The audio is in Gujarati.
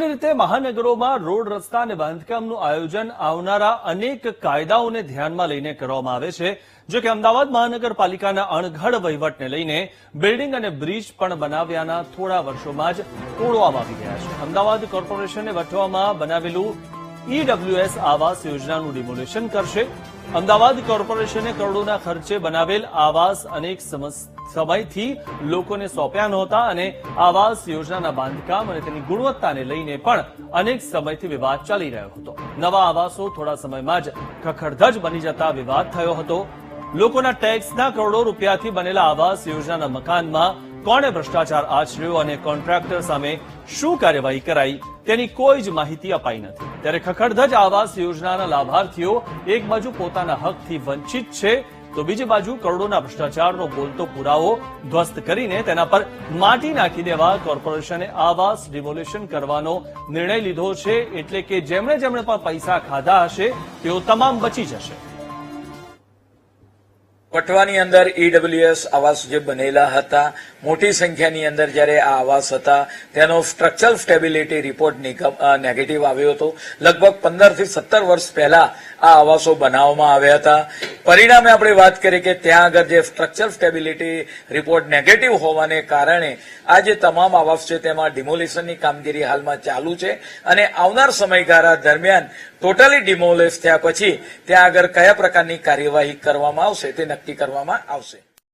સામાન્ય રીતે મહાનગરોમાં રોડ રસ્તા અને બાંધકામનું આયોજન આવનારા અનેક કાયદાઓને ધ્યાનમાં લઈને કરવામાં આવે છે. જો કે અમદાવાદ મહાનગરપાલિકાના અણઘડ વહીવટને લઈને બિલ્ડિંગ અને બ્રિજ પણ બનાવ્યાના થોડા વર્ષોમાં જ તોડવામાં આવી ગયા છે. અમદાવાદ કોર્પોરેશને વટવામાં બનાવેલું ઈડબ્લ્યુએસ આવાસ યોજનાનું ડિમોલેશન કરશે. અમદાવાદ કોર્પોરેશને કરોડોના ખર્ચે બનાવેલ આવાસ અનેક સમયથી લોકોને સોંપ્યા નહોતા અને આવાસ યોજનાના બાંધકામ અને તેની ગુણવત્તાને લઈને પણ અનેક સમયથી વિવાદ ચાલી રહ્યો હતો. નવા આવાસો થોડા સમયમાં જ ખખડધજ બની જતા વિવાદ થયો હતો. લોકોના ટેક્સના કરોડો રૂપિયાથી બનેલા આવાસ યોજનાના મકાનમાં કોણે ભ્રષ્ટાચાર આચર્યો અને કોન્ટ્રાક્ટર સામે શું કાર્યવાહી કરાઈ તેની કોઈ જ માહિતી અપાઈ નથી. ત્યારે ખખડધજ આવાસ યોજનાના લાભાર્થીઓ એક બાજુ પોતાના હકથી વંચિત છે, તો બીજી બાજુ કરોડોના ભ્રષ્ટાચારનો બોલતો પુરાવો ધ્વસ્ત કરીને તેના પર માટી નાખી દેવા કોર્પોરેશને આવાસ ડિમોલેશન કરવાનો નિર્ણય લીધો છે, એટલે કે જેમણે જેમણે પણ પૈસા ખાધા હશે, તેઓ તમામ બચી જશે. પટવાની અંદર ઈડબ્લ્યુએસ આવાસ જે બનેલા હતા, મોટી સંખ્યાની અંદર જ્યારે આ આવાસ હતા, તેનો સ્ટ્રક્ચરલ સ્ટેબિલિટી રિપોર્ટ નેગેટિવ આવ્યો હતો. લગભગ પંદરથી સત્તર વર્ષ પહેલા આ આવાસો બનાવવામાં આવ્યા હતા. પરિણામે આપણે વાત કરી કે ત્યાં આગળ જે સ્ટ્રક્ચર સ્ટેબિલિટી રિપોર્ટ નેગેટિવ હોવાને કારણે આ જે તમામ આવાસ છે તેમાં ડિમોલિશનની કામગીરી હાલમાં ચાલુ છે અને આવનાર સમયગાળા દરમિયાન ટોટલી ડિમોલિશ થયા પછી ત્યાં આગળ કયા પ્રકારની કાર્યવાહી કરવામાં આવશે તે નક્કી કરવામાં આવશે.